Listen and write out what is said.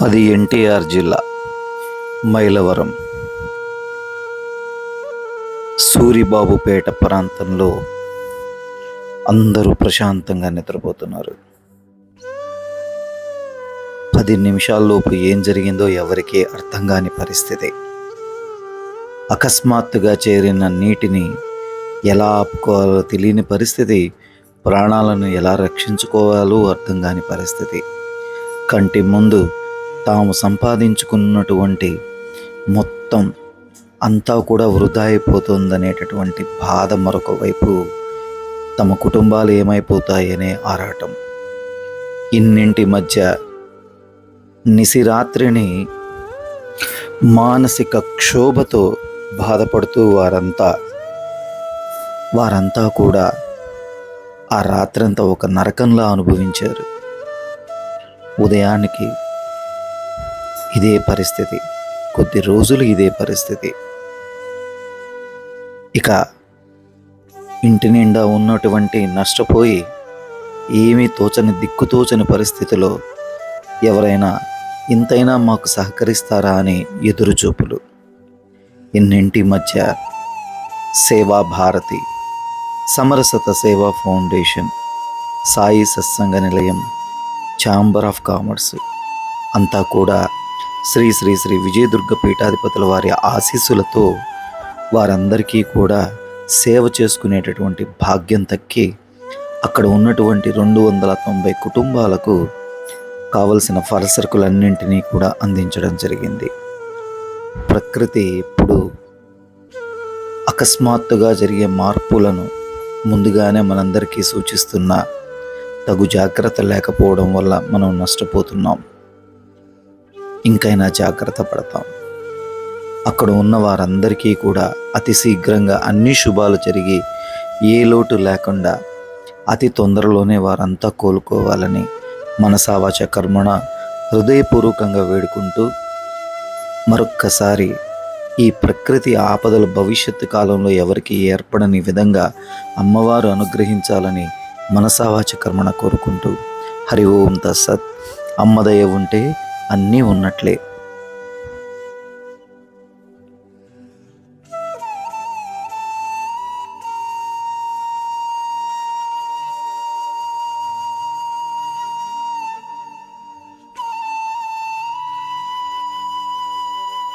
అది ఎన్టీఆర్ జిల్లా మైలవరం. సూరిబాబుపేట ప్రాంతంలో అందరూ ప్రశాంతంగా నిద్రపోతున్నారు. పది నిమిషాల్లోపు ఏం జరిగిందో ఎవరికీ అర్థం కాని పరిస్థితి. అకస్మాత్తుగా చేరిన నీటిని ఎలా ఆపుకోవాలో తెలియని పరిస్థితి ప్రాణాలను ఎలా రక్షించుకోవాలో అర్థం కాని పరిస్థితి. కంటి ముందు తాము సంపాదించుకున్నటువంటి మొత్తం అంతా కూడా వృధా అయిపోతుందనేటటువంటి బాధ మరొక వైపు తమ కుటుంబాలు ఏమైపోతాయనే ఆరాటం. ఇన్నింటి మధ్య నిసిరాత్రిని మానసిక క్షోభతో బాధపడుతూ వారంతా వారంతా కూడా ఆ రాత్రంతా ఒక నరకంలా అనుభవించారు. ఉదయానికి ఇదే పరిస్థితి. కొద్ది రోజులు ఇదే పరిస్థితి. ఇక ఇంటి నిండా ఉన్నటువంటి నష్టపోయి ఏమీ తోచని దిక్కుతోచని పరిస్థితిలో ఎవరైనా ఇంతైనా మాకు సహకరిస్తారా అని ఎదురుచూపులు. ఇన్నింటి మధ్య సేవా భారతి సమరసత సేవా ఫౌండేషన్ సాయి సత్సంగ నిలయం ఛాంబర్ ఆఫ్ కామర్స్ అంతా కూడా శ్రీ శ్రీ శ్రీ విజయదుర్గ పీఠాధిపతుల వారి ఆశీస్సులతో వారందరికీ కూడా సేవ చేసుకునేటటువంటి భాగ్యం తక్కి అక్కడ ఉన్నటువంటి రెండు వందల తొంభై కుటుంబాలకు కావలసిన ఫలసరుకులన్నింటినీ కూడా అందించడం జరిగింది. ప్రకృతి ఇప్పుడు అకస్మాత్తుగా జరిగే మార్పులను ముందుగానే మనందరికీ సూచిస్తున్న తగు జాగ్రత్త లేకపోవడం వల్ల మనం నష్టపోతున్నాం. ఇంకైనా జాగ్రత్త పడతాం. అక్కడ ఉన్న వారందరికీ కూడా అతి శీఘ్రంగా అన్ని శుభాలు జరిగి ఏ లోటు లేకుండా అతి తొందరలోనే వారంతా కోలుకోవాలని మనసావాచ కర్మణ హృదయపూర్వకంగా వేడుకుంటూ మరొక్కసారి ఈ ప్రకృతి ఆపదలు భవిష్యత్తు కాలంలో ఎవరికి ఏర్పడని విధంగా అమ్మవారు అనుగ్రహించాలని మనసావాచ కర్మణ కోరుకుంటూ హరి ఓం తత్సత్. అమ్మదయ ఉంటే అన్నీ ఉన్నట్లే.